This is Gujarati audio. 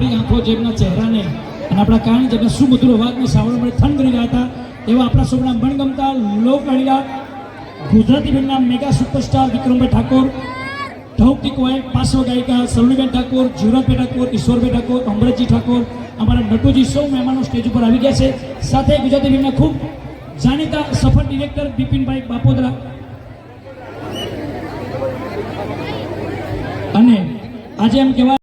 આપણી આંખો જેમના ચહેરાને અને આપણા કાન જેમના સુમધુર અવાજને સાંભળવા મળે થન કરી રહ્યા હતા, એવા આપણા સૌના મનગમતા લોકવાણીના ગુજરાતી ફિલ્મના મેગા સુપરસ્ટાર વિક્રમભાઈ ઠાકોર ઢૌકિક હોય પાર્શ્વ ગાયિકા સલોનીબેન ઠાકોર, જીવરાજભાઈ ઠાકોર, ઈશ્વરભાઈ ઠાકોર, અમરતજી ઠાકોર, અમારા નટુજી સૌ મહેમાનો સ્ટેજ ઉપર આવી ગયા છે. સાથે ગુજરાતી ફિલ્મના ખૂબ જાણીતા સફળ ડિરેક્ટર બિપિનભાઈ બાપોદરા અને આજે એમ કહેવાય